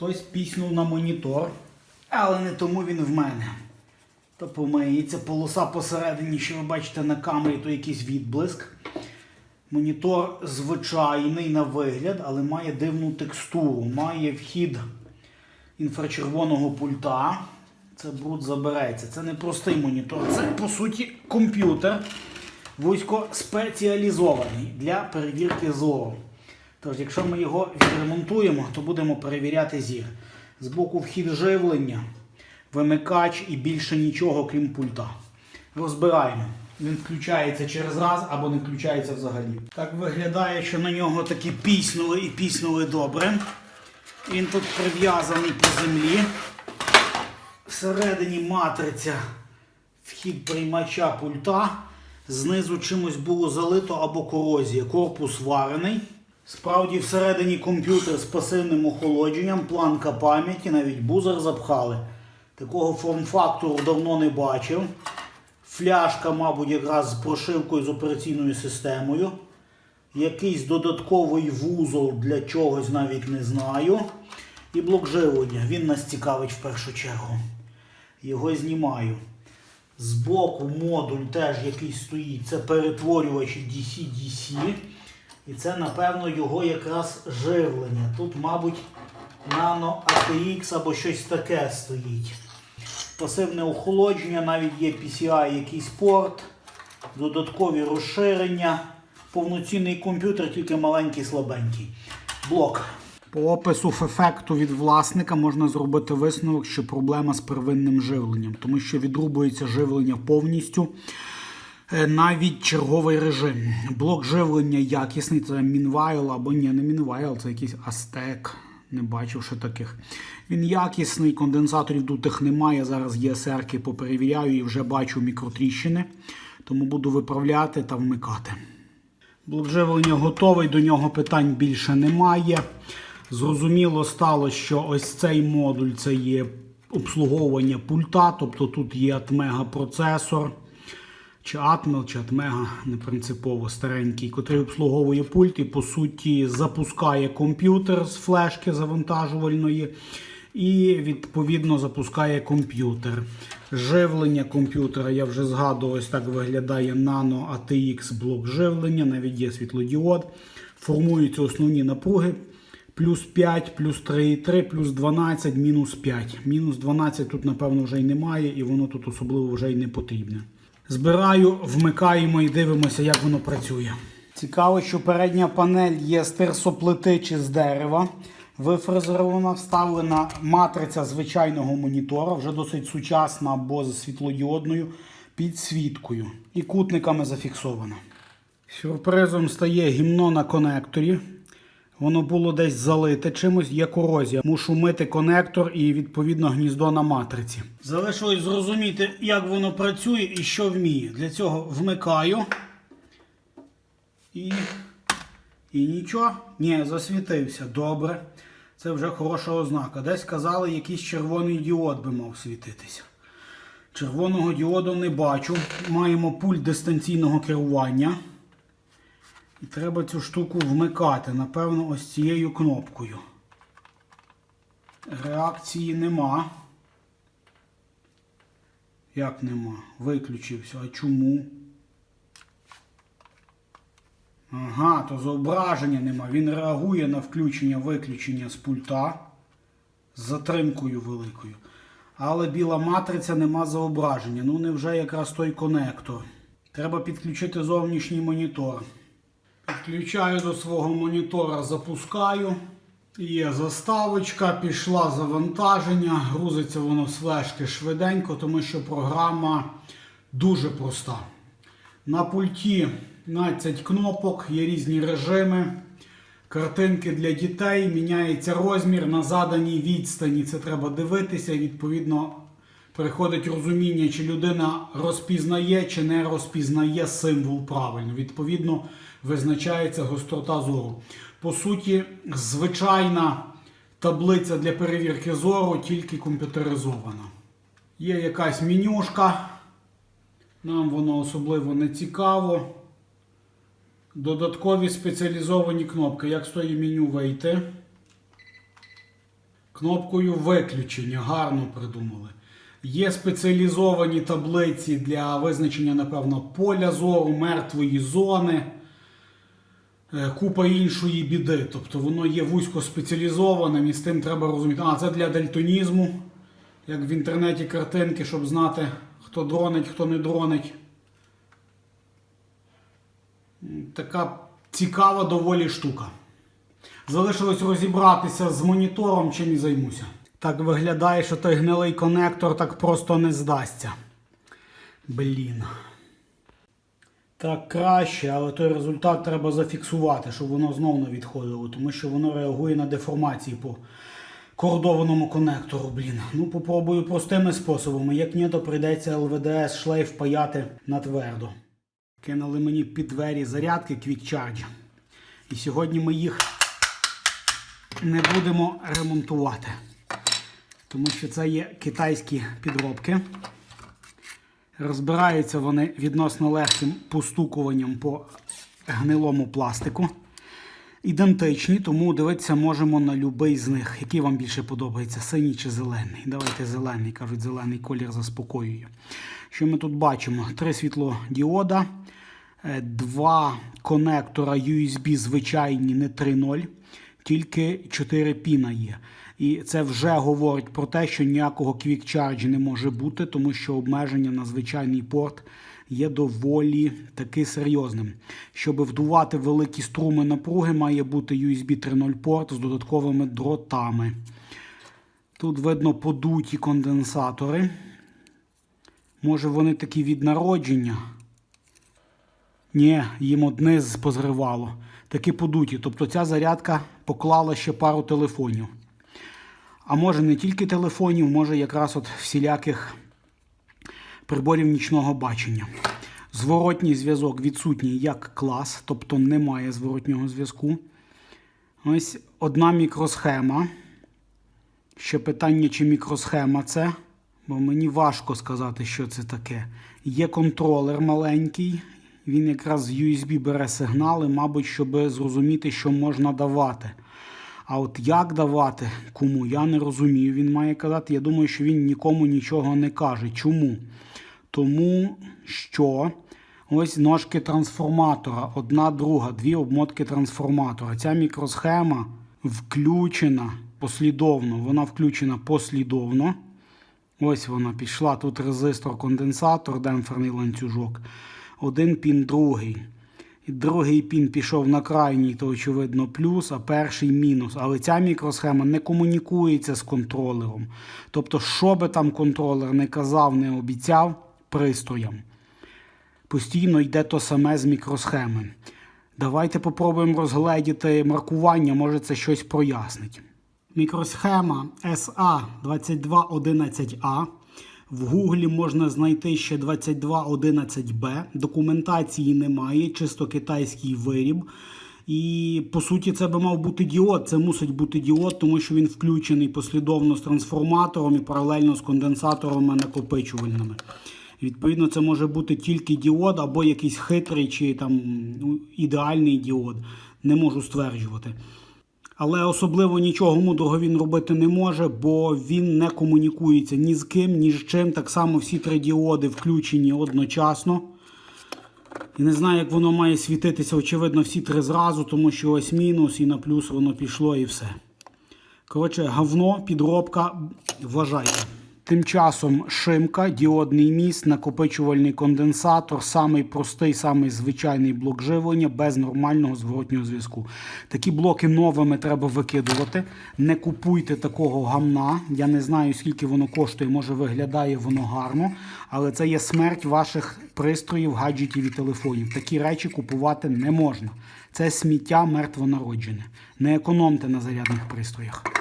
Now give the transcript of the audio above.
Хтось піснув на монітор, але не тому він в мене. То помиється полоса посередині, що ви бачите на камері, то якийсь відблиск. Монітор звичайний на вигляд, але має дивну текстуру. Має вхід інфрачервоного пульта. Це бруд забереться. Це не простий монітор, це по суті комп'ютер вузько спеціалізований для перевірки зору. Тож, якщо ми його відремонтуємо, то будемо перевіряти зір. Збоку вхід живлення, вимикач і більше нічого, крім пульта. Розбираємо. Він включається через раз або не включається взагалі. Так виглядає, що на нього таки піснули і піснули добре. Він тут прив'язаний по землі. Всередині матриця вхід приймача пульта. Знизу чимось було залито або корозія. Корпус варений. Справді всередині комп'ютер з пасивним охолодженням, планка пам'яті, навіть бузер запхали. Такого форм-фактору давно не бачив. Фляжка, мабуть, якраз з прошивкою з операційною системою. Якийсь додатковий вузол для чогось навіть не знаю. І блок живлення. Він нас цікавить в першу чергу. Його знімаю. Збоку модуль теж якийсь стоїть. Це перетворювач DC-DC. І це, напевно, його якраз живлення. Тут, мабуть, Nano ATX або щось таке стоїть. Пасивне охолодження, навіть є PCI якийсь порт, додаткові розширення. Повноцінний комп'ютер, тільки маленький, слабенький. Блок. По опису ефекту від власника можна зробити висновок, що проблема з первинним живленням, тому що відрубується живлення повністю. Е, Навіть черговий режим. Блок живлення якісний, це Мінвайл або ні, не Мінвайл, це якийсь Астек. Не бачив ще таких. Він якісний, конденсаторів дутих немає. Зараз є серки, поперевіряю і вже бачу мікротріщини. Тому буду виправляти та вмикати. Блок живлення готовий, до нього питань більше немає. Зрозуміло стало, що ось цей модуль це є обслуговування пульта, тобто тут є Atmega процесор, чи Atmel, чи Atmega, не принципово старенький, котрий обслуговує пульт і по суті запускає комп'ютер з флешки завантажувальної. І відповідно запускає комп'ютер. Живлення комп'ютера, я вже згадував, ось так виглядає Nano ATX блок живлення, навіть є світлодіод. Формуються основні напруги. Плюс 5, плюс 3,3, плюс 12, мінус 5. Мінус 12 тут, напевно, вже й немає, і воно тут особливо вже й не потрібне. Збираю, вмикаємо і дивимося, як воно працює. Цікаво, що передня панель є з терсоплити чи з дерева. Вифрезерована, вставлена матриця звичайного монітора, вже досить сучасна або з світлодіодною підсвіткою. І кутниками зафіксована. Сюрпризом стає гімно на конекторі. Воно було десь залите чимось, є корозія. Мушу мити конектор і відповідно гніздо на матриці. Залишилось зрозуміти, як воно працює і що вміє. Для цього вмикаю. І. І нічого. Ні, засвітився. Добре. Це вже хороша ознака. Десь казали, якийсь червоний діод би мав світитися. Червоного діоду не бачу. Маємо пульт дистанційного керування. Треба цю штуку вмикати, напевно, ось цією кнопкою. Реакції нема. Як нема? Виключився. А чому? Ага, то зображення нема. Він реагує на включення-виключення з пульта з затримкою великою. Але біла матриця нема зображення. Ну, невже якраз той конектор. Треба підключити зовнішній монітор. Підключаю до свого монітора, запускаю. Є заставочка, пішла завантаження, грузиться воно з флешки швиденько, тому що програма дуже проста. На пульті 15 кнопок, є різні режими. Картинки для дітей, міняється розмір на заданій відстані. Це треба дивитися. Відповідно, приходить розуміння, чи людина розпізнає, чи не розпізнає символ правильно. Відповідно, визначається гострота зору. По суті, звичайна таблиця для перевірки зору, тільки комп'ютеризована. Є якась менюшка. Нам воно особливо не цікаво. Додаткові спеціалізовані кнопки. Як з тої меню вийти? Кнопкою виключення гарно придумали. Є спеціалізовані таблиці для визначення, напевно, поля зору, мертвої зони, е, купа іншої біди. Тобто воно є вузько спеціалізованим і з тим треба розуміти. А, це для дальтонізму, як в інтернеті картинки, щоб знати, хто дронить, хто не дронить. Така цікава доволі штука. Залишилось розібратися з монітором, чим і займуся. Так виглядає, що той гнилий конектор так просто не здасться. Блін. Так краще, але той результат треба зафіксувати, щоб воно знову не відходило, тому що воно реагує на деформації по кордованому конектору. Блін. Ну, попробую простими способами. Як ні, то прийдеться ЛВДС шлейф паяти на твердо. Кинули мені під двері зарядки Quick Charge. І сьогодні ми їх не будемо ремонтувати. Тому що це є китайські підробки. Розбираються вони відносно легким постукуванням по гнилому пластику. Ідентичні, тому дивитися можемо на будь-який з них. Який вам більше подобається, синій чи зелений. Давайте зелений, кажуть, зелений колір заспокоює. Що ми тут бачимо? Три світлодіода, е, два конектора USB звичайні, не 3.0, тільки 4 піна є. І це вже говорить про те, що ніякого Charge не може бути, тому що обмеження на звичайний порт є доволі таки серйозним. Щоб вдувати великі струми напруги, має бути USB 3.0 порт з додатковими дротами. Тут видно подуті конденсатори. Може вони такі від народження? Ні, їм одне позривало. Такі подуті. Тобто ця зарядка поклала ще пару телефонів. А може не тільки телефонів, може якраз от всіляких приборів нічного бачення. Зворотній зв'язок відсутній як клас, тобто немає зворотнього зв'язку. Ось одна мікросхема. Ще питання, чи мікросхема це, бо мені важко сказати, що це таке. Є контролер маленький, він якраз з USB бере сигнали, мабуть, щоб зрозуміти, що можна давати. А от як давати, кому, я не розумію. Він має казати. Я думаю, що він нікому нічого не каже. Чому? Тому що ось ножки трансформатора, одна друга, дві обмотки трансформатора. Ця мікросхема включена послідовно. Вона включена послідовно. Ось вона пішла. Тут резистор, конденсатор, демпферний ланцюжок. Один пін, другий. Другий пін пішов на крайній, то очевидно плюс, а перший мінус. Але ця мікросхема не комунікується з контролером. Тобто, що би там контролер не казав, не обіцяв пристроям. Постійно йде то саме з мікросхеми. Давайте попробуємо розгледіти маркування, може це щось прояснить. Мікросхема SA2211A. В Гуглі можна знайти ще 2211B. Документації немає, чисто китайський виріб. І по суті, це би мав бути діод. Це мусить бути діод, тому що він включений послідовно з трансформатором і паралельно з конденсаторами накопичувальними. Відповідно, це може бути тільки діод або якийсь хитрий чи там ну, ідеальний діод. Не можу стверджувати. Але особливо нічого мудрого він робити не може, бо він не комунікується ні з ким, ні з чим. Так само всі три діоди включені одночасно. І не знаю, як воно має світитися, очевидно, всі три зразу, тому що ось мінус і на плюс воно пішло і все. Коротше, говно, підробка, вважайте. Тим часом шимка, діодний міст, накопичувальний конденсатор, самий простий, самий звичайний блок живлення без нормального зворотнього зв'язку. Такі блоки новими треба викидувати. Не купуйте такого гамна. Я не знаю, скільки воно коштує, може виглядає воно гарно, але це є смерть ваших пристроїв, гаджетів і телефонів. Такі речі купувати не можна. Це сміття мертвонароджене. Не економте на зарядних пристроях.